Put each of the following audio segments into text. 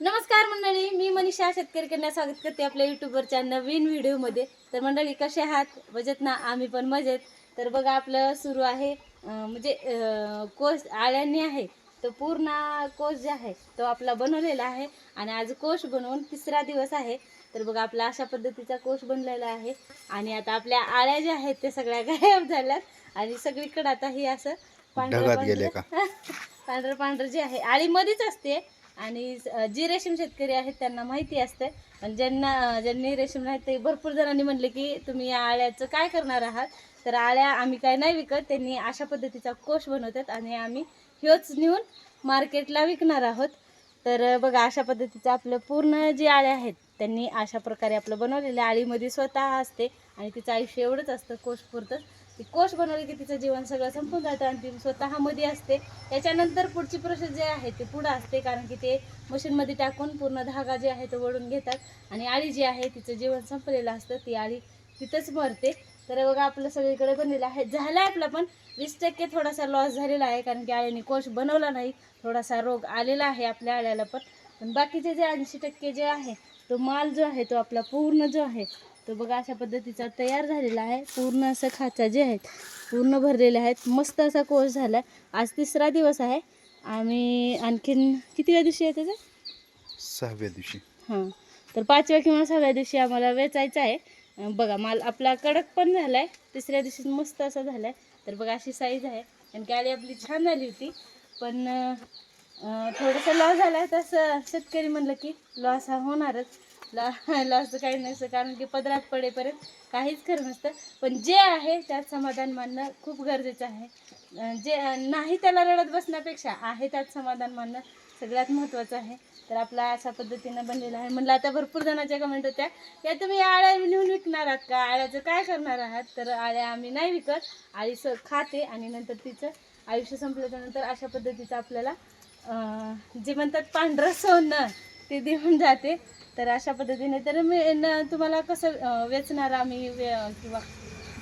नमस्कार मंडळी मी मनीषा शेतकरी कन्या स्वागत करते आपल्या युट्यूबवरच्या नवीन व्हिडिओमध्ये तर मंडळी कसे आहात? मजेत ना? आम्ही पण मजेत. तर बघा आपलं सुरू आहे म्हणजे कोश आळ्यांनी आहे. तो पूर्ण कोश जे आहे तो आपला बनवलेला आहे. आणि आज कोश बनवून तिसरा दिवस आहे. तर बघा आपला अशा पद्धतीचा कोश बनलेला आहे. आणि आता आपल्या आळ्या ज्या आहेत ते सगळ्या गायब झाल्यात. आणि सगळीकडे आता ही असं पांढरं पांढरं पांढरं पांढरं जे आहे आळीमध्येच असते. आणि जी रेशीम शेतकरी आहेत त्यांना माहिती असते. पण ज्यांना ज्यांनी रेशीम नाही ते भरपूर जणांनी म्हणले की तुम्ही या आळ्याचं काय करणार आहात? तर आळ्या आम्ही काय नाही विकत त्यांनी अशा पद्धतीचा कोश बनवतात आणि आम्ही ह्योच नेऊन मार्केटला विकणार आहोत. तर बघा अशा पद्धतीचं आपलं पूर्ण जे आळे आहेत त्यांनी अशा प्रकारे आपलं बनवलेल्या आळीमध्ये स्वतः असते आणि तिचं आयुष्य एवढंच असतं कोश पुरतं. ती कोश बनवली की तिचं जीवन सगळं संपून जातं आणि ती स्वतःमध्ये असते. त्याच्यानंतर पुढची प्रोसेस जे आहे ती पुढं असते कारण की ते मशीनमध्ये टाकून पूर्ण धागा जे आहे तो वळून घेतात आणि आळी जी आहे तिचं जीवन संपलेलं असतं. ती आळी तिथंच मरते तर बघा आपलं सगळीकडे बनलेलं आहे. झालं आहे आपला पण. वीस टक्के थोडासा लॉस झालेला आहे कारण की आळ्याने कोश बनवला नाही. थोडासा रोग आलेला आहे आपल्या आळ्याला पण. पण बाकीचे जे ऐंशी टक्के जे आहे तो माल जो आहे तो आपला पूर्ण जो आहे तो बघा अशा पद्धतीचा तयार झालेला आहे. पूर्ण असं खाचा जे आहेत पूर्ण भरलेले आहेत. मस्त असा कोर्स झाला आहे आज तिसरा दिवस आहे. आम्ही आणखीन किती दिवशी आहे त्याचा? सहाव्या दिवशी. हां. तर पाचव्या किंवा सहाव्या दिवशी आम्हाला वेचायचा आहे. बघा माल आपला कडक पण झाला आहे तिसऱ्या दिवशी मस्त असा झाला आहे तर बघा अशी साईज आहे. आणि गाडी आपली छान झाली होती. पण थोडंसं लॉस झाला आहे. तसं शेतकरी म्हणलं की लॉस हा होणारच. लॉ लॉस काही नसतं कारण की पदरात पडेपर्यंत काहीच खरं नसतं. पण जे आहे त्यात समाधान मानणं खूप गरजेचं आहे. जे नाही त्याला रडत बसण्यापेक्षा आहे त्यात समाधान मानणं सगळ्यात महत्त्वाचं आहे. तर आपला अशा पद्धतीनं बनलेला आहे. म्हणलं आता भरपूर जणांच्या कमेंट होत्या. या तुम्ही आळ्या नेऊन विकणार आहात का? आळ्याचं काय करणार आहात? तर आळ्या आम्ही नाही विकत. आळी स खाते आणि नंतर तिचं आयुष्य संपल्याच्यानंतर अशा पद्धतीचं आपल्याला जे म्हणतात पांढरं सोनं ते देऊन जाते. तर अशा पद्धतीने. तर मी न तुम्हाला कसं वेचणार आम्ही वे- किंवा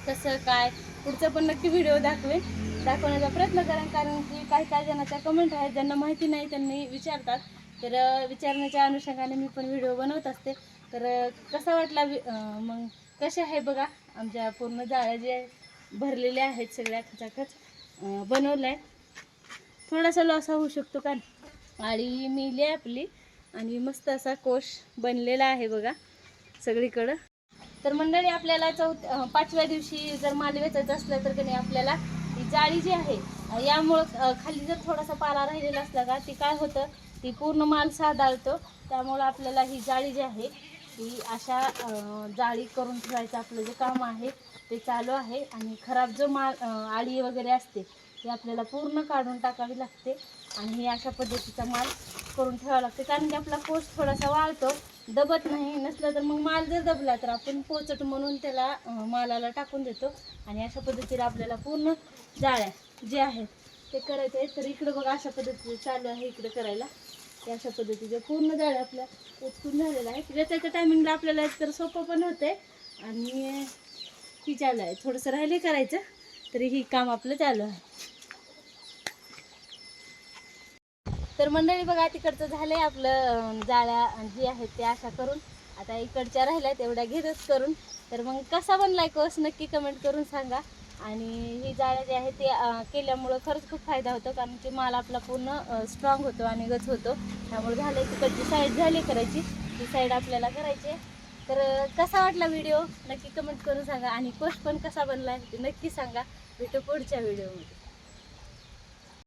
कसं काय? पुढचं पण नक्की व्हिडिओ दाखवेन. दाखवण्याचा प्रयत्न करा कारण की काही काही जणांच्या कमेंट आहेत ज्यांना माहिती नाही त्यांनी विचारतात. तर विचारण्याच्या अनुषंगाने मी पण व्हिडिओ बनवत असते. तर कसा वाटला वि- मग कसे आहे बघा आमच्या पूर्ण जाळ्या जे भरलेल्या आहेत सगळ्या खचाखच बनवलं आहे थोडासा लॉस होऊ शकतो का? आळी मिली आपली आणि मस्त असा कोश बनलेला आहे बघा सगळीकडं. तर मंडळी आपल्याला चौथ पाचव्या दिवशी जर माल वेचायचं असलं तर की आपल्याला ही जाळी जी आहे यामुळं खाली जर थोडासा पाला राहिलेला असला का ती काय होतं ती पूर्ण माल साधाळतो त्यामुळं आपल्याला ही जाळी जी आहे की अशा जाळी करून ठेवायचं आपलं जे काम आहे ते चालू आहे आणि खराब जो माल आळी वगैरे असते ती आपल्याला पूर्ण काढून टाकावी लागते आणि हे अशा पद्धतीचा माल करून ठेवावा लागते. कारण की आपला कोस थोडासा वाळतो दबत नाही नसलं तर मग माल जर दबला तर आपण पोचट म्हणून त्याला मालाला टाकून देतो आणि अशा पद्धतीने आपल्याला पूर्ण जाळ्या जे आहेत ते करायचे आहे तर इकडं बघा अशा पद्धतीचे चालू आहे इकडं करायला. ते अशा पद्धतीचे पूर्ण जाळ्या आपल्या उचकून झालेल्या आहेत वेचायच्या टायमिंगला आपल्याला एकतर सोपं पण होते आणि ती चालू आहे. थोडंसं राहिले करायचं तरी ही काम आपलं चालू आहे. तर मंडळी बघा तिकडचं झालंय आपलं जाळ्या जी आहेत त्या अशा करून. आता इकडच्या राहिल्या तेवढ्या घेतच करून. तर मग कसा बनलाय कोर्स नक्की कमेंट करून सांगा. आणि ही जाळं जे आहे ते केल्यामुळं खरंच खूप फायदा होतो कारण की माल आपला पूर्ण स्ट्रॉंग होतो आणि गच होतो. त्यामुळे झालं तिकडची साईड झाली करायची ती साईड आपल्याला करायची आहे. तर कसा वाटला व्हिडिओ नक्की कमेंट करून सांगा आणि कोर्स पण कसा बनला ते नक्की सांगा. भेटू पुढच्या व्हिडिओमध्ये